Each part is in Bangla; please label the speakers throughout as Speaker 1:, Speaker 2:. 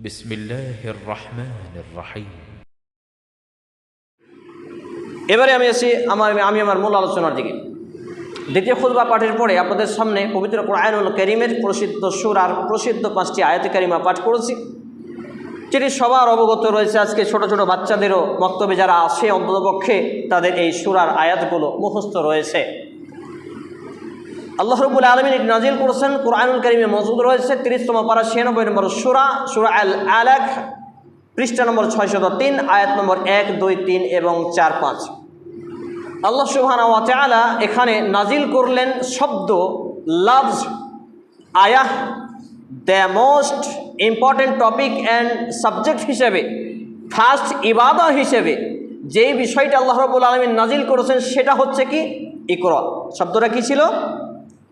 Speaker 1: بسم الله الرحمن الرحيم
Speaker 2: এবারে আমি আসি আমার আমি আমার মূল আলোচনার দিকে দ্বিতীয় খুতবা পাঠের পরে আপনাদের সামনে পবিত্র কোরআনুল করিমের প্রসিদ্ধ সুর আর প্রসিদ্ধ পাঁচটি আয়াত কারিমা পাঠ করেছি যেটি সবার অবগত রয়েছে আজকে ছোট ছোট বাচ্চাদেরও বক্তব্যে যারা আসে অন্ততপক্ষে তাদের এই সুরার আয়াতগুলো মুখস্থ রয়েছে আল্লাহ রবুল আলমিন এটি নাজিল করেছেন। কোরআনুল করিমে মজুদ রয়েছে তিরিশতম পারা ছিয়ানব্বই নম্বর সুরা সুরা আল আলাক পৃষ্ঠা নম্বর ছয়শত তিন, আয়াত নম্বর এক, দুই, তিন এবং চার, পাঁচ। আল্লাহ সুবহানা ওয়া তাআলা এখানে নাজিল করলেন শব্দ লাভস আয়াহ, the most important topic and subject হিসেবে, ফার্স্ট ইবাদা হিসেবে যেই বিষয়টা আল্লাহ রবুল আলমিন নাজিল করেছেন সেটা হচ্ছে কি? ইকর। শব্দটা কি ছিল?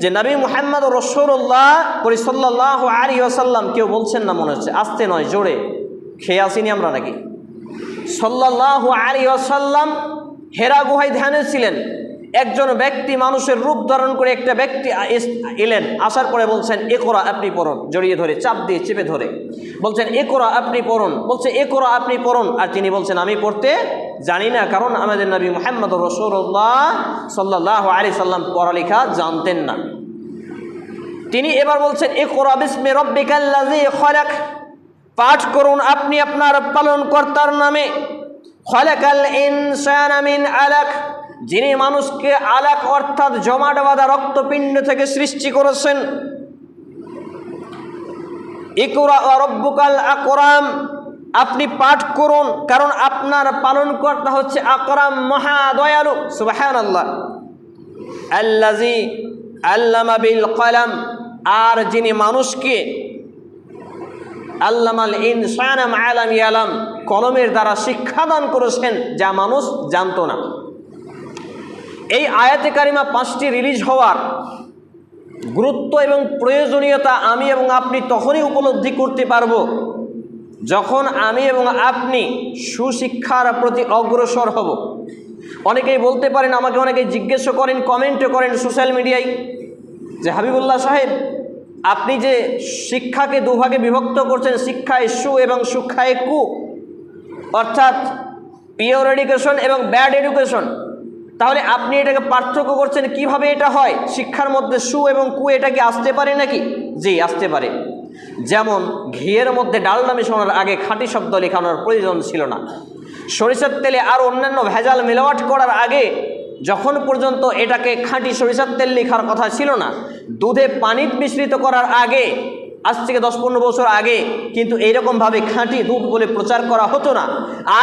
Speaker 2: যে নবী মোহাম্মদ রসুল্লাহ পরিসল্লাহ আলী আসাল্লাম কেউ বলছেন না মনে হচ্ছে, আসতে নয়, জোরে। খেয়ে আসিনি আমরা নাকি? সাল্লাহ আর আসাল্লাম হেরা গুহায় ধ্যানে ছিলেন। একজন ব্যক্তি মানুষের রূপ ধারণ করে একটা ব্যক্তি এলেন, আসার পরে বলছেন এ করা আপনি পড়ুন। জড়িয়ে ধরে, চাপ দিয়ে চেপে ধরে। বলছেন এ করা আপনি পড়ুন। বলছে এ করা আপনি পড়ুন। আর তিনি বলছেন, আমি পড়তে জানি না, কারণ আমাদের নবী মোহাম্মদ রসুল্লাহ সাল্লাহ আলি সাল্লাম পড়ালেখা জানতেন না। তিনি এবার বলছেন এ করা বিস্মে রব্বিকাল্লাজি পাঠ করুন আপনি আপনার পালনকর্তার নামে। খলাকাল ইনসান মিন আলাক। যিনি মানুষকে আলাক অর্থাৎ জমাট বাঁধা রক্তপিণ্ড থেকে সৃষ্টি করেছেন। আকরাম, আপনি পাঠ করুন, কারণ আপনার পালনকর্তা হচ্ছে আকরাম মহাদয়ালু সুবাহান আল্লাহ আর যিনি মানুষকে আল্লামাল ইনসানাম আলাম ইয়ালাম, কলমের দ্বারা শিক্ষাদান করেছেন, যা মানুষ জানতো না। এই আয়াতে কারিমা পাঁচটি রিলিজ হওয়ার গুরুত্ব এবং প্রয়োজনীয়তা আমি এবং আপনি তখনই উপলব্ধি করতে পারব যখন আমি এবং আপনি সুশিক্ষার প্রতি অগ্রসর হব। অনেকেই বলতে পারেন, আমাকে অনেকে জিজ্ঞেস করেন কমেন্টও করেন সোশ্যাল মিডিয়ায় যে, হাবিবুল্লাহ সাহেব, আপনি যে শিক্ষাকে দুভাগে বিভক্ত করছেন, শিক্ষায় সু এবং সুক্ষায় কু, অর্থাৎ পিওর এডুকেশন এবং ব্যাড এডুকেশন তাহলে আপনি এটাকে পার্থক্য করছেন কীভাবে এটা হয়? শিক্ষার মধ্যে সু এবং কু, এটা কি আসতে পারে নাকি? জি, আসতে পারে। যেমন ঘিয়ের মধ্যে ডালনা মেশানোর আগে খাঁটি শব্দ লেখানোর প্রয়োজন ছিল না। সরিষার তেলে আর অন্যান্য ভেজাল মিলাওয়াট করার আগে যখন পর্যন্ত এটাকে খাঁটি সরিষার তেল লেখার কথা ছিল না, দুধে পানি মিশ্রিত করার আগে আজ থেকে দশ পনেরো বছর আগে কিন্তু এইরকমভাবে খাঁটি দুধ বলে প্রচার করা হতো না।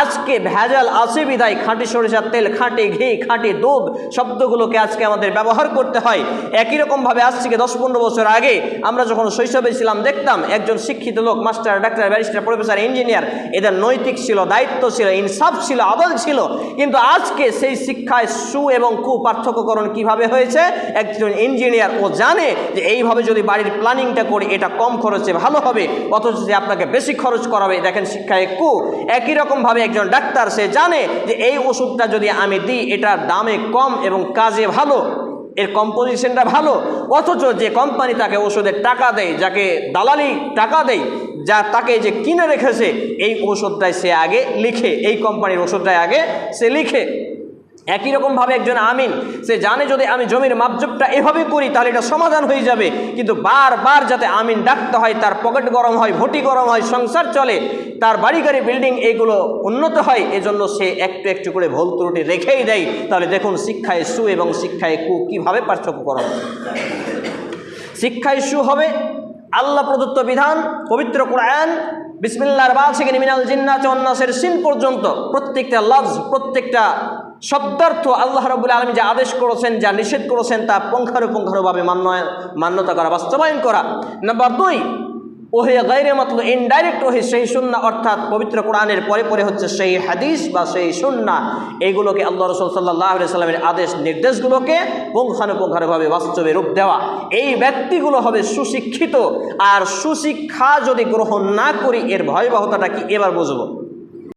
Speaker 2: আজকে ভেজাল আছে বিদায় খাঁটি সরিষার তেল, খাঁটি ঘি, খাঁটি দুধ শব্দগুলোকে আজকে আমাদের ব্যবহার করতে হয়। একই রকমভাবে আজ থেকে দশ পনেরো বছর আগে আমরা যখন শৈশবে ছিলাম দেখতাম একজন শিক্ষিত লোক, master, doctor, barrister, professor, engineer, এদের নৈতিক ছিল, দায়িত্ব ছিল, ইনসাফ ছিল, আদল ছিল। কিন্তু আজকে সেই শিক্ষায় সু এবং কু পার্থক্যকরণ কীভাবে হয়েছে? একজন ইঞ্জিনিয়ার ও জানে যে এইভাবে যদি বাড়ির প্ল্যানিংটা করি, এটা কম খরচে ভালো হবে, অথচ যে আপনাকে বেশি খরচ করাবে। দেখেন শিক্ষায় কু একই রকমভাবে একজন ডাক্তার, সে জানে যে এই ওষুধটা যদি আমি দিই এটার দামে কম এবং কাজে ভালো, এর কম্পোজিশনটা ভালো, অথচ যে কোম্পানি তাকে ওষুধের টাকা দেয়, যাকে দালালি টাকা দেয়, যা তাকে যে কিনে রেখেছে, এই ওষুধটাই সে আগে লিখে, এই কোম্পানির ওষুধটাই আগে সে লিখে। একই রকমভাবে একজন আমিন, সে জানে যদি আমি জমির মাপজবটা এভাবে করি, তাহলে এটা সমাধান হয়ে যাবে কিন্তু বারবার যাতে আমিন ডাকতে হয়, তার পকেট গরম হয়, ভটি গরম হয়, সংসার চলে, তার বাড়ি গাড়ি বিল্ডিং এইগুলো উন্নত হয়, এজন্য সে একটু একটু করে ভুল ত্রুটি রেখেই দেয় তাহলে দেখুন, শিক্ষায় সু এবং শিক্ষায় কু কীভাবে পার্থক্য করা। শিক্ষায় সু হবে আল্লাহ প্রদত্ত বিধান, পবিত্র কোরআন বিসমিল্লার বা থেকে মিনাল জিন্নাত অন্নাসের সিন পর্যন্ত প্রত্যেকটা লফজ, প্রত্যেকটা শব্দার্থ আল্লাহ রবুল আলমী যা আদেশ করেছেন, যা নিষেধ করেছেন, তা পুঙ্খানুপুঙ্খানুভাবে মান্য মান্যতা করা, বাস্তবায়ন করা। নাম্বার দুই ওহে গাইরে মতলব ইনডাইরেক্ট ওহে সেই সুন্না অর্থাৎ পবিত্র কোরআনের পরে পরে হচ্ছে সেই হাদিস বা সেই সুন্না। এইগুলোকে আল্লাহ রসুল সাল্লাহ সাল্লামের আদেশ নির্দেশগুলোকে পুঙ্খানুপুঙ্খানুভাবে বাস্তবে রূপ দেওয়া। এই ব্যক্তিগুলো হবে সুশিক্ষিত। আর সুশিক্ষা যদি গ্রহণ না করি, এর ভয়াবহতাটা কি? এবার বুঝব।